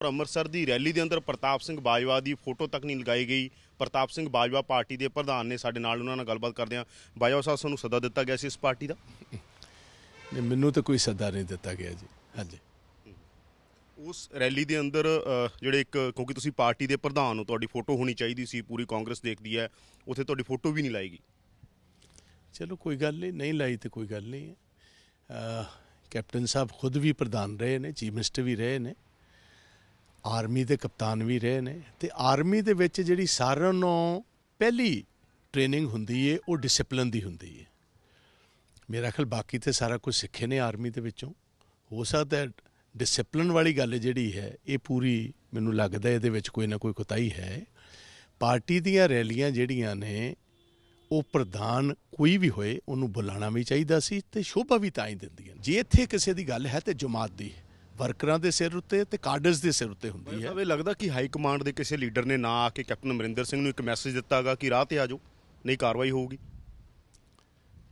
ਔਰ ਅੰਮ੍ਰਿਤਸਰ ਦੀ ਰੈਲੀ ਦੇ ਅੰਦਰ ਪ੍ਰਤਾਪ ਸਿੰਘ ਬਾਜਵਾ ਦੀ ਫੋਟੋ ਤੱਕ ਨਹੀਂ ਲਗਾਈ ਗਈ। ਪ੍ਰਤਾਪ ਸਿੰਘ ਬਾਜਵਾ ਪਾਰਟੀ ਦੇ ਪ੍ਰਧਾਨ ਨੇ ਸਾਡੇ ਨਾਲ ਉਹਨਾਂ ਨਾਲ ਗੱਲਬਾਤ ਕਰਦੇ ਆ ਬਾਜਵਾ ਸਾਹਿਬ ਤੁਹਾਨੂੰ ਸੱਦਾ ਦਿੱਤਾ ਗਿਆ ਸੀ ਇਸ ਪਾਰਟੀ ਦਾ? ਨਹੀਂ ਮੈਨੂੰ ਤਾਂ ਕੋਈ ਸੱਦਾ ਨਹੀਂ ਦਿੱਤਾ ਗਿਆ ਜੀ। ਹਾਂਜੀ। ਉਸ ਰੈਲੀ ਦੇ ਅੰਦਰ ਜਿਹੜੇ ਇੱਕ ਕਿਉਂਕਿ ਤੁਸੀਂ ਪਾਰਟੀ ਦੇ ਪ੍ਰਧਾਨ ਹੋ ਤੁਹਾਡੀ ਫੋਟੋ ਹੋਣੀ ਚਾਹੀਦੀ ਸੀ ਪੂਰੀ ਕਾਂਗਰਸ ਦੇਖਦੀ ਹੈ ਉੱਥੇ ਤੁਹਾਡੀ ਫੋਟੋ ਵੀ ਨਹੀਂ ਲਾਈ ਗਈ। ਚਲੋ ਕੋਈ ਗੱਲ ਨਹੀਂ ਨਹੀਂ ਲਾਈ ਤੇ ਕੋਈ ਗੱਲ ਨਹੀਂ। ਹੈ ਕੈਪਟਨ ਸਾਹਿਬ ਖੁਦ ਵੀ ਪ੍ਰਧਾਨ ਰਹੇ ਨੇ ਚੀਫ ਮਿਨਿਸਟਰ ਵੀ ਰਹੇ ਨੇ। ਆਰਮੀ ਦੇ ਕਪਤਾਨ ਵੀ ਰਹੇ ਨੇ ਤੇ ਆਰਮੀ ਦੇ ਵਿੱਚ ਜਿਹੜੀ ਸਾਰਿਆਂ ਨੂੰ ਪਹਿਲੀ ਟ੍ਰੇਨਿੰਗ ਹੁੰਦੀ ਏ, ਉਹ ਡਿਸਪਲਿਨ ਦੀ ਹੁੰਦੀ ਏ। ਮੇਰਾ ਖਿਆਲ ਬਾਕੀ ਤੇ ਸਾਰਾ ਕੁਝ ਸਿੱਖੇ ਨੇ ਆਰਮੀ ਦੇ ਵਿੱਚੋਂ। ਹੋ ਸਕਦਾ ਹੈ ਡਿਸਪਲਿਨ ਵਾਲੀ ਗੱਲ ਜਿਹੜੀ ਹੈ, ਇਹ ਪੂਰੀ ਮੈਨੂੰ ਲੱਗਦਾ ਇਹਦੇ ਵਿੱਚ ਕੋਈ ਨਾ ਕੋਈ ਕੁਤਾਈ ਹੈ। ਪਾਰਟੀ ਦੀਆਂ ਰੈਲੀਆਂ ਜਿਹੜੀਆਂ ਨੇ, ਉਹ ਪ੍ਰਧਾਨ ਕੋਈ ਵੀ ਹੋਏ, ਉਹਨੂੰ ਬੁਲਾਉਣਾ ਵੀ ਚਾਹੀਦਾ ਸੀ ਤੇ ਸ਼ੋਭਾ ਵੀ ਤਾਂ ਹੀ ਦਿੰਦੀਆਂ ਜੇ ਇੱਥੇ ਕਿਸੇ ਦੀ ਗੱਲ ਹੈ ਤੇ ਜਮਾਤ ਦੀ। ਹੈ। ਵਰਕਰਾਂ ਦੇ ਸਿਰ ਉੱਤੇ ਤੇ ਕਾਡਰਸ ਦੇ ਸਿਰ ਉੱਤੇ ਹੁੰਦੀ ਹੈ। ਇਹ ਲੱਗਦਾ ਕਿ ਹਾਈ ਕਮਾਂਡ ਦੇ ਕਿਸੇ ਲੀਡਰ ਨੇ ਨਾ ਆ ਕੇ ਕੈਪਟਨ ਅਮਰਿੰਦਰ ਸਿੰਘ ਨੂੰ ਇੱਕ ਮੈਸੇਜ ਦਿੱਤਾਗਾ ਕਿ ਰਾਹ ਤੇ ਆ ਜਾਓ ਨਹੀਂ ਕਾਰਵਾਈ ਹੋਊਗੀ।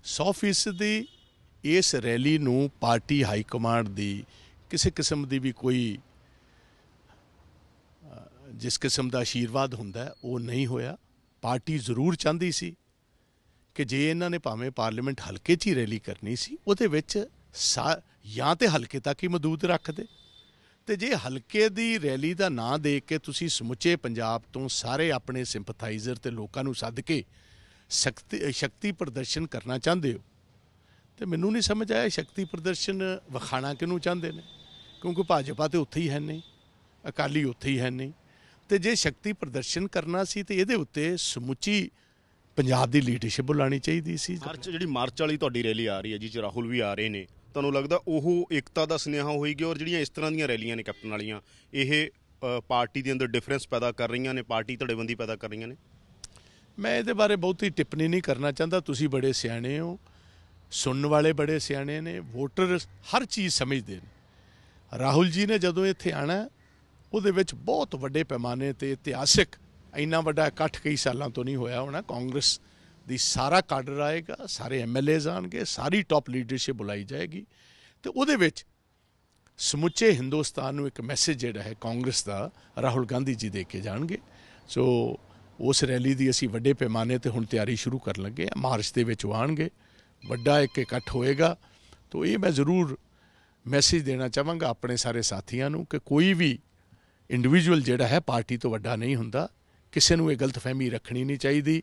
100% ਦੀ ਇਸ ਰੈਲੀ ਨੂੰ ਪਾਰਟੀ ਹਾਈ ਕਮਾਂਡ ਦੀ ਕਿਸੇ ਕਿਸਮ ਦੀ ਵੀ ਕੋਈ ਜਿਸ ਕਿਸਮ ਦਾ ਆਸ਼ੀਰਵਾਦ ਹੁੰਦਾ ਉਹ ਨਹੀਂ ਹੋਇਆ। ਪਾਰਟੀ ਜ਼ਰੂਰ ਚਾਹੁੰਦੀ ਸੀ ਕਿ ਜੇ ਇਹਨਾਂ ਨੇ ਭਾਵੇਂ ਪਾਰਲੀਮੈਂਟ ਹਲਕੇ 'ਚ ਹੀ ਰੈਲੀ ਕਰਨੀ ਸੀ ਉਹਦੇ ਵਿੱਚ ਸਾ- ਜਾਂ ਤੇ ਹਲਕੇ ਤੱਕ ਹੀ ਮਦੂਦ ਰੱਖਦੇ। ਤੇ ਜੇ ਹਲਕੇ ਦੀ ਰੈਲੀ ਦਾ ਨਾਂ ਦੇ ਕੇ ਤੁਸੀਂ ਸਮੁੱਚੇ ਪੰਜਾਬ ਤੋਂ ਸਾਰੇ ਆਪਣੇ ਸਿੰਪਥਾਈਜ਼ਰ ਤੇ ਲੋਕਾਂ ਨੂੰ ਸੱਦ ਕੇ ਸ਼ਕਤੀ ਸ਼ਕਤੀ ਪ੍ਰਦਰਸ਼ਨ ਕਰਨਾ ਚਾਹੁੰਦੇ ਹੋ, ਤੇ ਮੈਨੂੰ ਨਹੀਂ ਸਮਝ ਆਇਆ ਸ਼ਕਤੀ ਪ੍ਰਦਰਸ਼ਨ ਵਿਖਾਣਾ ਕਿਹਨੂੰ ਚਾਹੁੰਦੇ ਨੇ? ਕਿਉਂਕਿ ਭਾਜਪਾ ਤੇ ਉੱਥੇ ਹੀ ਹੈ ਨਹੀਂ, ਅਕਾਲੀ ਉੱਥੇ ਹੀ ਹੈ ਨਹੀਂ। ਤੇ ਜੇ ਸ਼ਕਤੀ ਪ੍ਰਦਰਸ਼ਨ ਕਰਨਾ ਸੀ ਤੇ ਇਹਦੇ ਉੱਤੇ ਸਮੁੱਚੀ ਪੰਜਾਬ ਦੀ ਲੀਡਰਸ਼ਿਪ ਬੁਲਾਣੀ ਚਾਹੀਦੀ ਸੀ। ਮਾਰਚ, ਜਿਹੜੀ ਮਾਰਚ ਵਾਲੀ ਤੁਹਾਡੀ ਰੈਲੀ ਆ ਰਹੀ ਹੈ, ਜਿਸ 'ਚ ਰਾਹੁਲ ਵੀ ਆ ਰਹੇ ਨੇ ਤੁਹਾਨੂੰ ਲੱਗਦਾ ਉਹ ਏਕਤਾ ਦਾ ਸੁਨੇਹਾ ਹੋਏਗੀ ਔਰ ਜਿਹੜੀਆਂ ਇਸ ਤਰ੍ਹਾਂ ਦੀਆਂ ਰੈਲੀਆਂ ਨੇ ਕੈਪਟਨ ਵਾਲੀਆਂ, ਇਹ ਪਾਰਟੀ ਦੇ ਅੰਦਰ ਡਿਫਰੈਂਸ ਪੈਦਾ ਕਰ ਰਹੀਆਂ ਨੇ, ਪਾਰਟੀ ਧੜੇਬੰਦੀ ਪੈਦਾ ਕਰ ਰਹੀਆਂ ਨੇ? ਮੈਂ ਇਹਦੇ ਬਾਰੇ ਬਹੁਤੀ ਟਿੱਪਣੀ ਨਹੀਂ ਕਰਨਾ ਚਾਹੁੰਦਾ। ਤੁਸੀਂ ਬੜੇ ਸਿਆਣੇ ਹੋ, ਸੁਣਨ ਵਾਲੇ ਬੜੇ ਸਿਆਣੇ ਨੇ, ਵੋਟਰ ਹਰ ਚੀਜ਼ ਸਮਝਦੇ ਨੇ। ਰਾਹੁਲ ਜੀ ਨੇ ਜਦੋਂ ਇੱਥੇ ਆਣਾ, ਉਹਦੇ ਵਿੱਚ ਬਹੁਤ ਵੱਡੇ ਪੈਮਾਨੇ ਤੇ ਇਤਿਹਾਸਿਕ, ਇੰਨਾ ਵੱਡਾ ਇਕੱਠ ਕਈ ਸਾਲਾਂ ਤੋਂ ਨਹੀਂ ਹੋਇਆ ਹੋਣਾ, ਕਾਂਗਰਸ ਦੀ ਸਾਰਾ ਕਾਡਰ ਆਏਗਾ, ਸਾਰੇ ਐਮਐਲਏਜ਼ ਆਣਗੇ, ਸਾਰੀ ਟਾਪ ਲੀਡਰਸ਼ਿਪ ਬੁਲਾਈ ਜਾਏਗੀ। ਤੇ ਉਹਦੇ ਵਿੱਚ ਸਮੁੱਚੇ ਹਿੰਦੁਸਤਾਨ ਨੂੰ ਇੱਕ ਮੈਸੇਜ ਜਿਹੜਾ ਹੈ ਕਾਂਗਰਸ ਦਾ, ਰਾਹੁਲ ਗਾਂਧੀ ਜੀ ਦੇ ਕੇ ਜਾਣਗੇ। ਸੋ ਉਸ ਰੈਲੀ ਦੀ ਅਸੀਂ ਵੱਡੇ ਪੈਮਾਨੇ ਤੇ ਹੁਣ ਤਿਆਰੀ ਸ਼ੁਰੂ ਕਰਨ ਲੱਗੇ ਹਾਂ। ਮਾਰਚ ਦੇ ਵਿੱਚ ਉਹ ਆਉਣਗੇ ਵੱਡਾ ਇੱਕ ਇਕੱਠ ਹੋਏਗਾ। ਤੋਂ ਇਹ ਮੈਂ ਜ਼ਰੂਰ ਮੈਸੇਜ ਦੇਣਾ ਚਾਹਾਂਗਾ ਆਪਣੇ ਸਾਰੇ ਸਾਥੀਆਂ ਨੂੰ ਕਿ ਕੋਈ ਵੀ ਇੰਡੀਵਿਜੂਅਲ ਜਿਹੜਾ ਹੈ ਪਾਰਟੀ ਤੋਂ ਵੱਡਾ ਨਹੀਂ ਹੁੰਦਾ। ਕਿਸੇ ਨੂੰ ਇਹ ਗਲਤਫਹਿਮੀ ਰੱਖਣੀ ਨਹੀਂ ਚਾਹੀਦੀ।